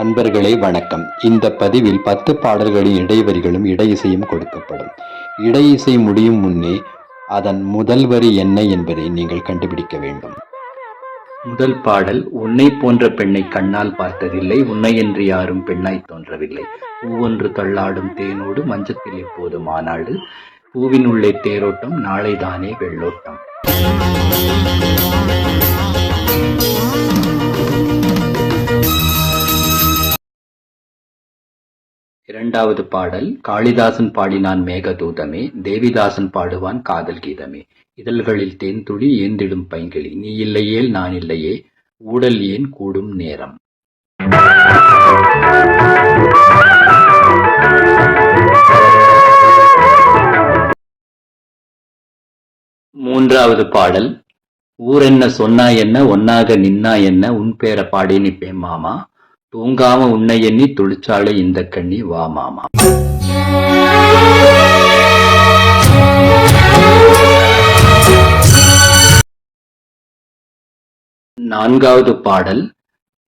அன்பர்களே வணக்கம். இந்த பதிவில் பத்து பாடல்களின் இடைவரிகளும் இடையிசையும் கொடுக்கப்படும். இடையிசை முடியும் முன்னே அதன் முதல் வரி என்ன என்பதை நீங்கள் கண்டுபிடிக்க வேண்டும். முதல் பாடல் உன்னை போன்ற பெண்ணை கண்ணால் பார்த்ததில்லை உன்னை என்று யாரும் பெண்ணாய் தோன்றவில்லை. பூவொன்று தள்ளாடும் தேனோடு மஞ்சத்தில் எப்போது மாநாடு பூவின் உள்ளே தேரோட்டம் நாளைதானே வெள்ளோட்டம். இரண்டாவது பாடல் காளிதாசன் பாடினான் மேகதூதமே தேவிதாசன் பாடுவான் காதல் கீதமே. இதழ்களில் தேன்துளி ஏந்திடும் பைங்கிளி நீ இல்லையேல் நான் இல்லையே ஊடல் ஏன் கூடும் நேரம்? மூன்றாவது பாடல் ஊர் என்ன சொன்னா என்ன ஒன்னாக நின்னா என்ன உன் பேர பாடி மாமா. தூங்காம உன்னை எண்ணி தொழிற்சாலை இந்த கண்ணி வா மாமா. நான்காவது பாடல்.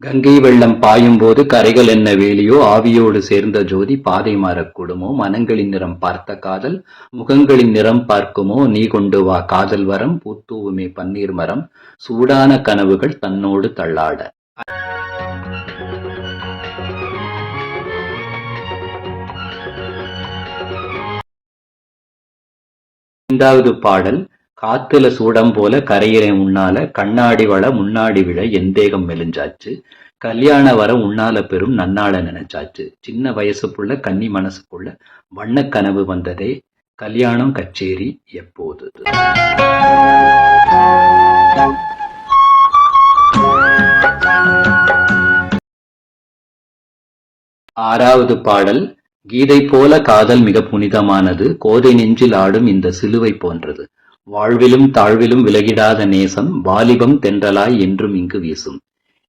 கங்கை வெள்ளம் பாயும்போது கரைகள் என்ன வேலியோ ஆவியோடு சேர்ந்த ஜோதி பாதை மாறக்கூடுமோ? மனங்களின் நிறம் பார்த்த காதல் முகங்களின் நிறம் பார்க்குமோ? நீ கொண்டு வா காதல் வரம் பூத்தூவுமே பன்னீர் மரம். சூடான கனவுகள் தன்னோடு தள்ளாட. ஐந்தாவது பாடல் காத்துல சூடம் போல கரையிறேன் உன்னால கண்ணாடி வள முன்னாடி விழ எந்தேகம் மெலிஞ்சாச்சு. கல்யாண வர உன்னால பெரும் நன்னாள நினைச்சாச்சு. சின்ன வயசுக்குள்ள கன்னி மனசுக்குள்ள வண்ண கனவு வந்ததே கல்யாணம் கச்சேரி எப்போது ஆறாவது பாடல் கீதை போல காதல் மிக புனிதமானது. கோதை நெஞ்சில் ஆடும் இந்த சிலுவை போன்றது. வாழ்விலும் தாழ்விலும் விலகிடாத நேசம் வாலிபம் தென்றலாய் என்றும் இங்கு வீசும்.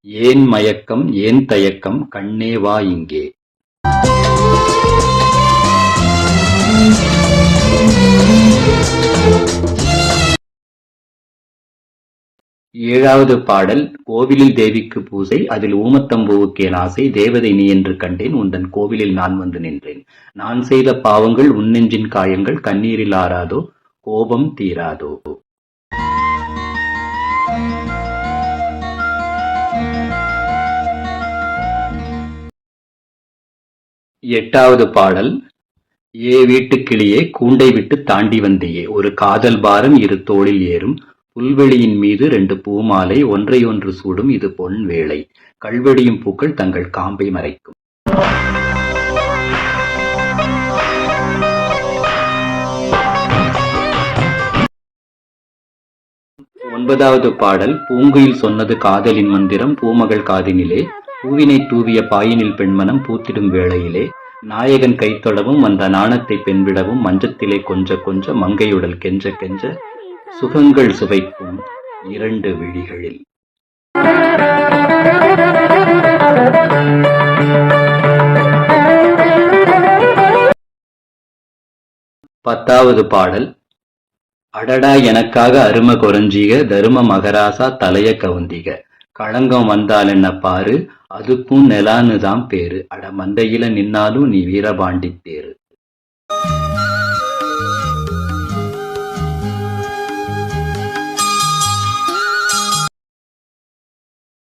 ஏன் மயக்கம் ஏன் தயக்கம் கண்ணே வா இங்கே. ஏழாவது பாடல் கோவிலில் தேவிக்கு பூசை அதில் ஊமத்தம்பூவுக்கு என் ஆசை தேவதை நீ என்று கண்டேன் உந்தன் கோவிலில் நான் வந்து நின்றேன். நான் செய்த பாவங்கள் உன்னெஞ்சின் காயங்கள் கண்ணீரில் ஆறாதோ கோபம் தீராதோ. எட்டாவது பாடல் ஏ வீட்டுக்கிளியே கூண்டை விட்டு தாண்டி வந்தியே ஒரு காதல் பாரம் இரு தோளில் ஏறும் புல்வெளியின் மீது ரெண்டு பூமாலை ஒன்றை ஒன்று சூடும் இது பொன் வேளை. கல்வெடியும் பூக்கள் தங்கள் காம்பை மறைக்கும். ஒன்பதாவது பாடல் பூங்குயில் சொன்னது காதலின் மந்திரம் பூமகள் காதினிலே. பூவினை தூவிய பாயினில் பெண்மனம் பூத்திடும் வேளையிலே. நாயகன் கைத்தொடவும் அந்த நாணத்தை பெண்விடவும் மஞ்சத்திலே கொஞ்ச கொஞ்ச மங்கையுடல் கெஞ்ச கெஞ்ச சுகங்கள் சுவைக்கும் இரண்டு விழிகளில். பத்தாவது பாடல். அடடா எனக்காக அரும குறைஞ்சிக தரும மகராசா தலைய கவுந்திக. களங்கம் வந்தால் என்ன பாரு? அதுக்கும் நெலான்னு தான் பேரு. அட மந்தையில நின்னாலும் நீ வீரபாண்டி தேரு.